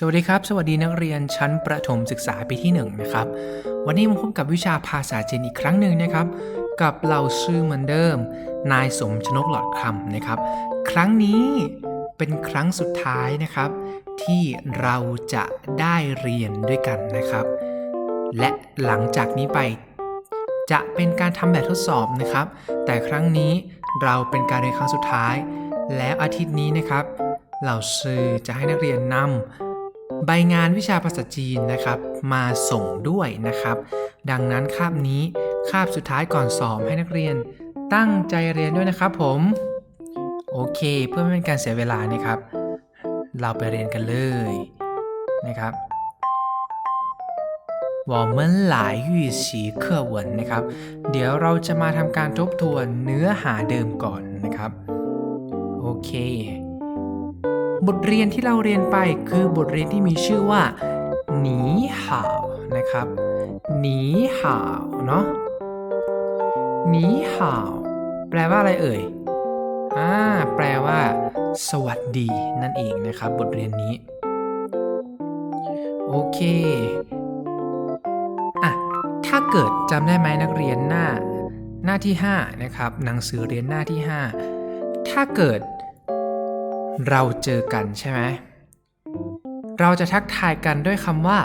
สวัสดีครับ สวัสดีนักเรียนชั้นประถมศึกษาปีที่ 1 นะครับ วันนี้มาพบกับวิชาภาษาจีนอีกครั้งหนึ่งนะครับ กับเราชื่อเหมือนเดิม นายสมชนกหลอดคำนะครับ ครั้งนี้เป็นครั้งสุดท้ายนะครับ ที่เราจะได้เรียนด้วยกันนะครับ และหลังจากนี้ไป จะเป็นการทำแบบทดสอบนะครับ แต่ครั้งนี้เราเป็นการเรียนครั้งสุดท้าย แล้วอาทิตย์นี้นะครับเหล่าซื้อจะให้นักเรียนนำ ใบงานวิชาภาษาจีนนะครับมาส่งด้วยนะครับ ดังนั้นคาบนี้คาบสุดท้ายก่อนสอบให้นักเรียนตั้งใจเรียนด้วยนะครับผม โอเคเพื่อไม่เป็นการเสียเวลานะครับ เราไปเรียนกันเลยนะครับวอมันหลายยี่สีเครื่นนะครับ เดี๋ยวเราจะมาทำการทบทวนเนื้อหาเดิมก่อนนะครับ โอเค บทเรียนที่เราเรียนไปคือบทเรียนที่มีชื่อว่าหนีห่าวนะครับหนีห่าวเนาะหนีห่าวแปลว่าอะไรเอ่ยอ่าแปลว่า สวัสดีนั่นเองนะครับ บทเรียนนี้ โอเคอะถ้าเกิดจำได้ไหมนักเรียนหน้าหน้าที่ 5 นะครับ หนังสือเรียนหน้าที่ 5 ถ้าเกิด เราเจอกันใช่ไหมเราจะทักทายกันด้วยคำว่า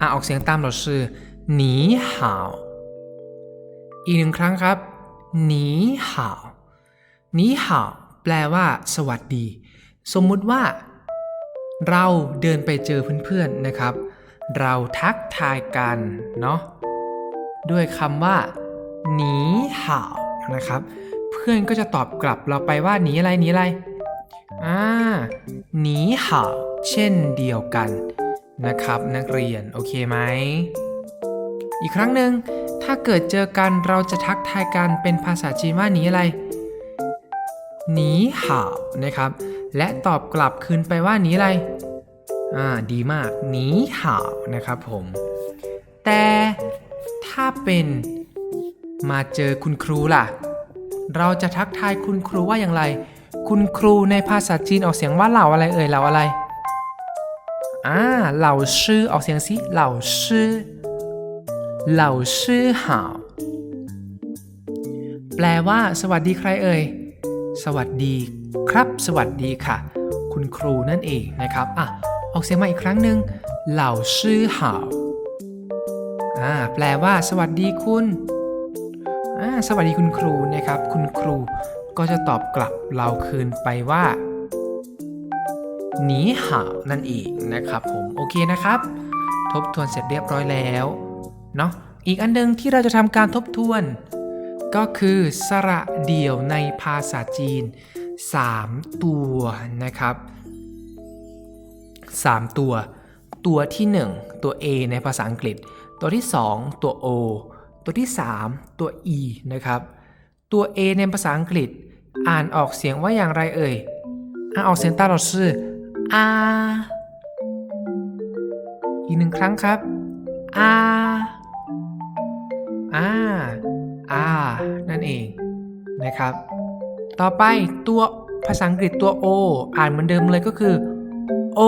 อะออกเสียงตามเราชื่อหนีห่าวอีกหนึ่งครั้งครับหนีห่าวหนีห่าวแปลว่า สวัสดี สมมุติว่า เราเดินไปเจอเพื่อนๆนะครับ เราทักทายกันเนาะด้วยคำว่าหนีห่าวนะครับ เพื่อนก็จะตอบกลับเราไปว่าหนีอะไรหนีอะไร อ่าหนีห่าเช่นเดียวกันนะครับ นักเรียน โอเคไหม อีกครั้งหนึ่งถ้าเกิดเจอกันเราจะทักทายกันเป็นภาษาจีนว่าหนีอะไรหนีห่านะครับ และตอบกลับคืนไปว่าหนีอะไรอ่าดีมากหนีห่านะครับผม แต่ถ้าเป็นมาเจอคุณครูล่ะ เราจะทักทายคุณครูว่าอย่างไร คุณครูในภาษาจีนออกเสียงว่าเหล่าอะไรเอ่ยเหล่าอะไร อ่า เหล่าชื่อออกเสียงสิเหล่าชื่อ เหล่าชื่อห่าวแปลว่า สวัสดีใครเอ่ย สวัสดีครับ สวัสดีค่ะ คุณครูนั่นเองนะครับ อะ ออกเสียงมาอีกครั้งหนึ่งเหล่าชื่อห่าวอ่า แปลว่า สวัสดีคุณ อ่า สวัสดีคุณครูนะครับ คุณครู ก็จะตอบกลับเราคืนไปว่าหนีห่าวนั่นเองนะครับผมโอเคนะครับ ทบทวนเสร็จเรียบร้อยแล้วเนาะอีกอันหนึงที่เราจะทำการทบทวน ก็คือสระเดี่ยวในภาษาจีน 3 ตัวนะครับ 3 ตัว ตัวที่ 1 ตัว A ในภาษาอังกฤษ ตัวที่ 2 ตัว O ตัวที่ 3 ตัว E นะครับ ตัว A ในภาษาอังกฤษ อ่านออกเสียงว่าอย่างไรเอ่ยอ่านออกเสียงตามเราชื่ออาอีกหนึ่งครั้งครับอาอาอานั่นเองนะครับ ต่อไปตัวภาษาอังกฤษตัว O อ่านเหมือนเดิมเลยก็คือ O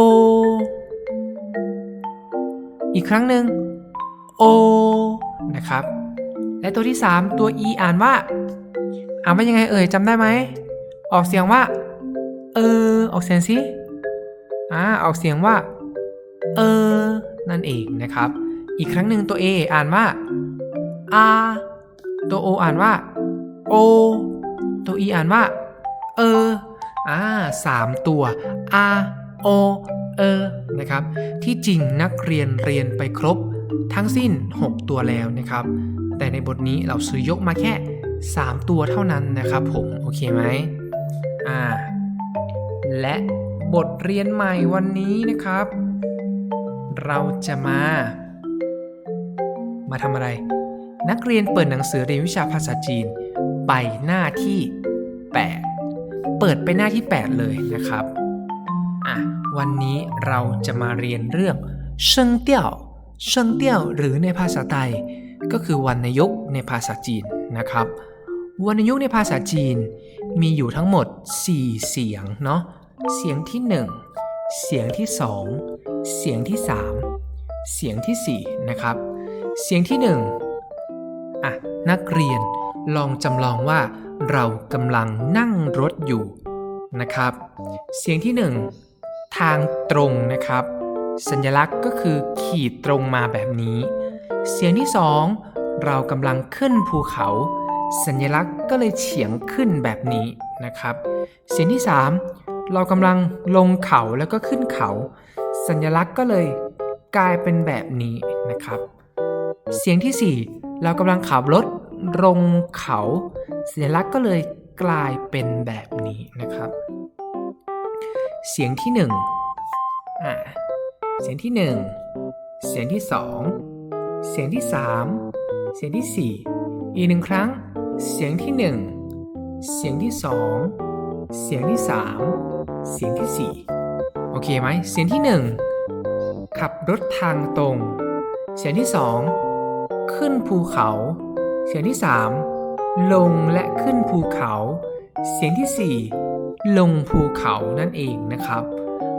อีกครั้งหนึ่ง O นะครับ และตัวที่ 3 ตัว E อ่านว่า อ่านว่ายังไงเอ่ยจำได้ไหม ออกเสียงว่า เออ ออกเสียงสิอ่าออกเสียงว่า เออ นั่นเองนะครับ อีกครั้งหนึ่งตัว A อ่านว่า A ตัว O อ่านว่า O ตัว E อ่านว่า เออ อ่าสามตัว A O เออ นะครับ ที่จริงนักเรียนเรียนไปครบทั้งสิ้น 6 ตัวแล้วนะครับ แต่ในบทนี้เราซื้อยกมาแค่ 3 ตัวเท่านั้นนะครับผมโอเคไหมอ่าและบทเรียนใหม่วันนี้นะครับ เราจะมา มาทำอะไร นักเรียนเปิดหนังสือเรียนวิชาภาษาจีน ไปหน้าที่ 8 เปิดไปหน้าที่ 8 เลยนะครับอะวันนี้เราจะมาเรียนเรื่องเชิงเตี้ยวเชิงเตี้ยวหรือในภาษาไทยก็คือวรรณยุกต์ในภาษาจีนนะครับ วรรณยุกต์ในภาษาจีนมีอยู่ทั้งหมด 4 เสียงเนาะ เสียงที่เสียงที่ 2 เสียงที่ 3 เสียงทีสี่ 4 นะครับ เสียงที่ 1 อะ นักเรียนลองจำลองว่าเรากำลังนั่งรถอยู่นะครับ เสียงที่ 1 ทางตรงนะครับ สัญลักษณ์ก็คือขีดตรงมาแบบนี้ เสียงที่ 2 เรากำลังขึ้นภูเขา สัญลักษณ์ก็เลยเฉียงขึ้นแบบนี้นะครับ เสียงที่ 3 เรากำลังลงเขาแล้วก็ขึ้นเขา สัญลักษณ์ก็เลยกลายเป็นแบบนี้นะครับ เสียงที่ 4 เรากำลังขับรถลงเขา สัญลักษณ์ก็เลยกลายเป็นแบบนี้นะครับ เสียงที่1อ่าเสียงที่ 1 เสียงที่ 2 เสียงที่ 3 เสียงที่ 4 อีกหนึ่งครั้ง เสียงที่ 1 เสียงที่ 2 เสียงที่ 3 เสียงที่ 4 โอเคไหม เสียงที่ 1 ขับรถทางตรง เสียงที่ 2 ขึ้นภูเขา เสียงที่ 3 ลงและขึ้นภูเขา เสียงทีสี่4 ลงภูเขานั่นเองนะครับ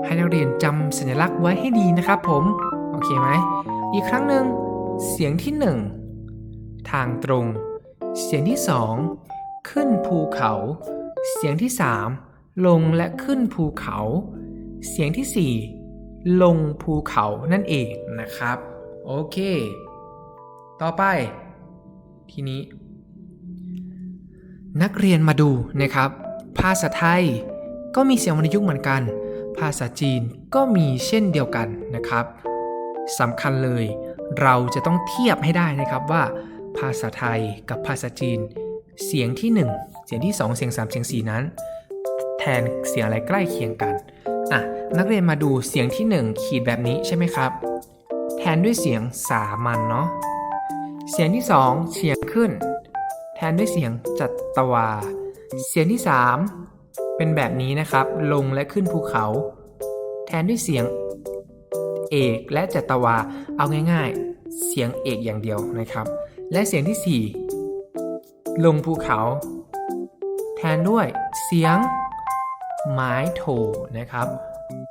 ให้นักเรียนจำสัญลักษณ์ไว้ให้ดีนะครับผม โอเคไหม อีกครั้งหนึ่ง เสียงที่ 1 ทางตรง เสียงที่2ขึ้นภูเขา เสียงที่3ลงและขึ้นภูเขา เสียงที่4ลงภูเขานั่นเองนะครับ โอเค ต่อไป ทีนี้ นักเรียนมาดูนะครับ ภาษาไทยก็มีเสียงวรรณยุกต์เหมือนกัน ภาษาจีนก็มีเช่นเดียวกันนะครับสำคัญเลย เราจะต้องเทียบให้ได้นะครับว่า ภาษาไทยกับภาษาจีน เสียงที่ 1 เสียงที่ 2 เสียง 3 เสียง 4 นั้น แทนเสียงอะไรใกล้เคียงกันอะนักเรียนมาดูเสียงที่ 1 ขีดแบบนี้ใช่ไหมครับ แทนด้วยเสียงสามัญเนาะเสียงที่ 2เฉียงขึ้น แทนด้วยเสียงจัตวา เสียงที่ 3 เป็นแบบนี้นะครับ ลงและขึ้นภูเขา แทนด้วยเสียงเอกและจัตวา เอาง่าย ๆ เสียงเอกอย่างเดียวนะครับ และเสียงที่ 4 ลงภูเขา แทนด้วยเสียงไม้โทนะครับ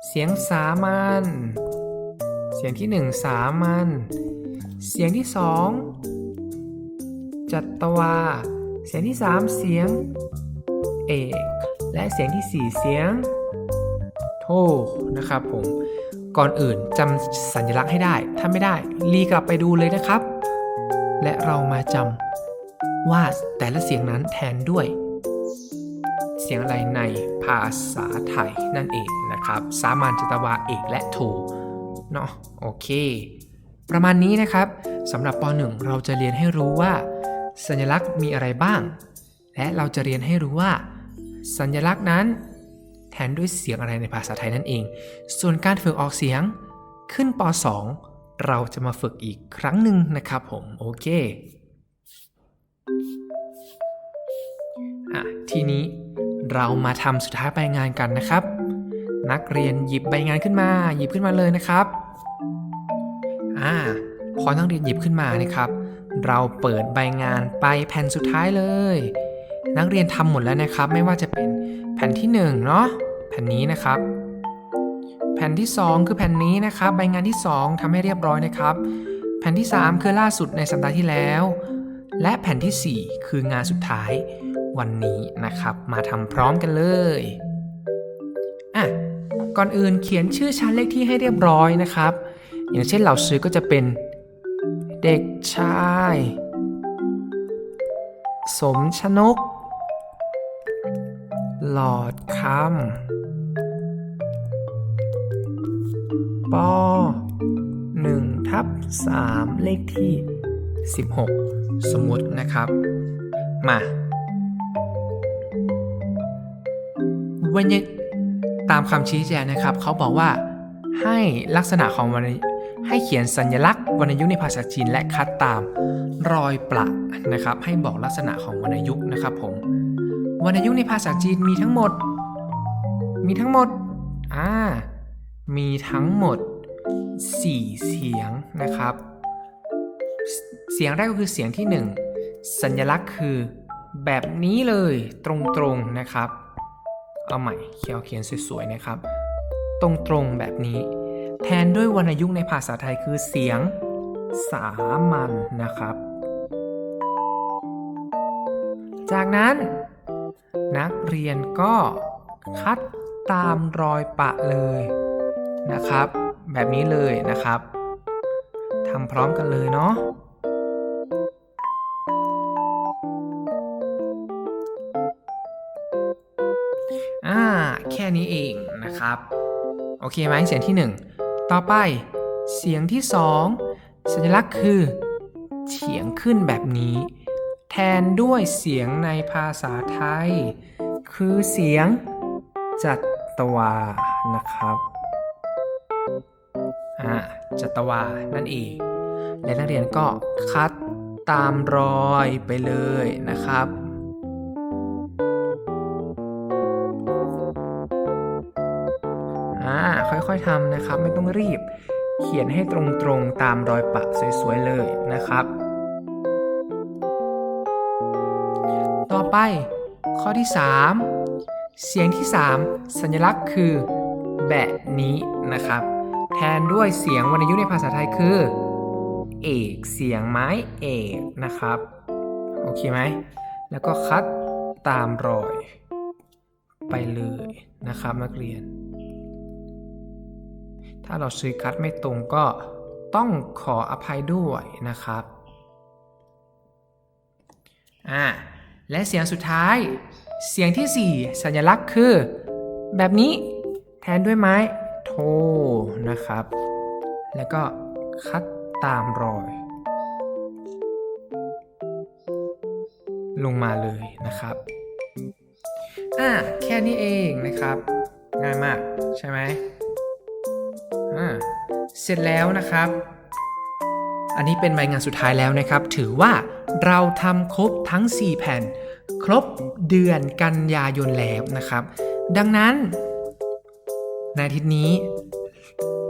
เสียงสามัญเสียงที่ 1 สามัญเสียงที่ 2 จัตวา เสียงที่ 3 เสียงเอกและเสียงที่ 4 เสียงโทนะครับผมก่อนอื่นจำสัญลักษณ์ให้ได้ ถ้าไม่ได้รีกลับไปดูเลยนะครับ และเรามาจำว่าแต่ละเสียงนั้นแทนด้วย เสียงอะไรในภาษาไทยนั่นเองนะครับ สามัญจัตวาเอกและโทเนาะโอเค ประมาณนี้นะครับสำหรับป .1 เราจะเรียนให้รู้ว่า สัญลักษณ์มีอะไรบ้าง และเราจะเรียนให้รู้ว่า สัญลักษณ์นั้น แทนด้วยเสียงอะไรในภาษาไทยนั่นเอง ส่วนการฝึกออกเสียงขึ้นป .2 เราจะมาฝึกอีกครั้งหนึ่งนะครับผม โอเคอะทีนี้เรามาทำสุดท้ายใบงานกันนะครับ นักเรียนหยิบใบงานขึ้นมา หยิบขึ้นมาเลยนะครับอ่าพอนักเรียนหยิบขึ้นมานะครับ เราเปิดใบงานไปแผ่นสุดท้ายเลย นักเรียนทำหมดแล้วนะครับ ไม่ว่าจะเป็นแผ่นที่1เนาะแผ่นนี้นะครับ แผ่นที่ 2 คือแผ่นนี้นะครับ ใบงานที่ 2ทำให้เรียบร้อยนะครับ แผ่นที่ 3 คือล่าสุดในสัปดาห์ที่แล้ว และแผ่นทีสี่4 คืองานสุดท้ายวันนี้นะครับ มาทำพร้อมกันเลยอะก่อนอื่นเขียนชื่อชั้นเลขที่ให้เรียบร้อยนะครับ อย่างเช่นเหล่าซื้อก็จะเป็นเด็กชาย สมชนก หลอดคำ ป1ทับ3เลขที่ 16 สมมตินะครับ มาวันนี้ตามคำชี้แจงนะครับ เขาบอกว่าให้ลักษณะของวรรณให้เขียนสัญลักษณ์วรรณยุกต์ในภาษาจีนและคัดตามรอยประนะครับ ให้บอกลักษณะของวรรณยุกต์นะครับผมวรรณยุกต์ในภาษาจีนมีทั้งหมด มีทั้งหมดอ่า มีทั้งหมด 4 เสียงนะครับ เสียงแรกก็คือเสียงที่ 1 สัญลักษณ์คือแบบนี้เลยตรงๆนะครับ เอาใหม่เขียวเขียนสวยๆนะครับ ตรงๆแบบนี้ แทนด้วยวรรณยุกต์ในภาษาไทยคือเสียงสามัญนะครับ จากนั้น นักเรียนก็คัดตามรอยปะเลย นะครับ แบบนี้เลยนะครับทำพร้อมกันเลยเนาะอ่าแค่นี้เองนะครับ โอเคไหมเสียงที่ 1 ต่อไปเสียงที่ 2 สัญลักษณ์คือเฉียงขึ้นแบบนี้ แทนด้วยเสียงในภาษาไทย คือเสียงจัตวานะครับ จัตวา นั่นเอง และนักเรียนก็คัดตามรอยไปเลยนะครับอ่าค่อยๆทำนะครับ ไม่ต้องรีบ เขียนให้ตรงๆตามรอยปะสวยๆเลยนะครับ ต่อไปข้อที่ 3 เสียงที่ 3 สัญลักษณ์คือ แบบนี้นะครับ แทนด้วยเสียงวรรณยุกต์ในภาษาไทยคือ เอกเสียงไม้เอกนะครับ โอเคไหม แล้วก็คัดตามรอย ไปเลยนะครับนักเรียน ถ้าเราซื้อคัดไม่ตรงก็ต้องขออภัยด้วยนะครับ อ่า และเสียงสุดท้าย เสียงที่ 4 สัญลักษณ์คือ แบบนี้แทนด้วยไม้ นะครับ แล้วก็คัดตามรอย ลงมาเลยนะครับอ่าแค่นี้เองนะครับ ง่ายมากใช่ไหมอ่าเสร็จแล้วนะครับ อันนี้เป็นใบงานสุดท้ายแล้วนะครับ ถือว่าเราทำครบทั้ง 4 แผ่น ครบเดือนกันยายนแล้วนะครับ ดังนั้น ในอาทิตย์นี้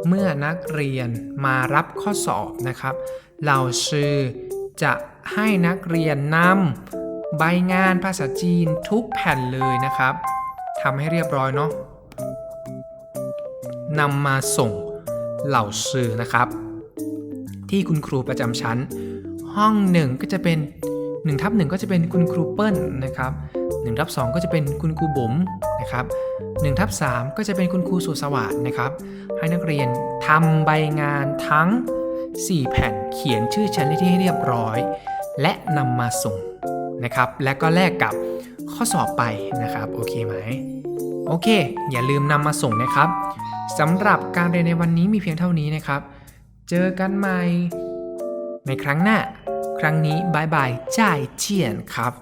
เมื่อนักเรียนมารับข้อสอบนะครับ เราชื่อจะให้นักเรียนนำใบงานภาษาจีนทุกแผ่นเลยนะครับทำให้เรียบร้อยเนาะนำมาส่งเหล่าสื่อนะครับ ที่คุณครูประจำชั้น ห้องหนึ่งก็จะเป็น1ทับ1ก็จะเป็นคุณครูเปิ้ลนะครับ 1ทับ2ก็จะเป็นคุณครูบุ๋มนะครับ1ทับ3ก็จะเป็นคุณครูสุสวัสดนะครับ ให้นักเรียนทำใบงานทั้ง 4 แผ่นเขียนชื่อชั้นที่ให้เรียบร้อย และนำมาส่งนะครับ และก็แลกกับข้อสอบไปนะครับ โอเคไหมโอเค อย่าลืมนำมาส่งนะครับสำหรับการเรียนในวันนี้มีเพียงเท่านี้นะครับ เจอกันใหม่ในครั้งหน้า ครั้งนี้บายบายจ่ายเจียนครับ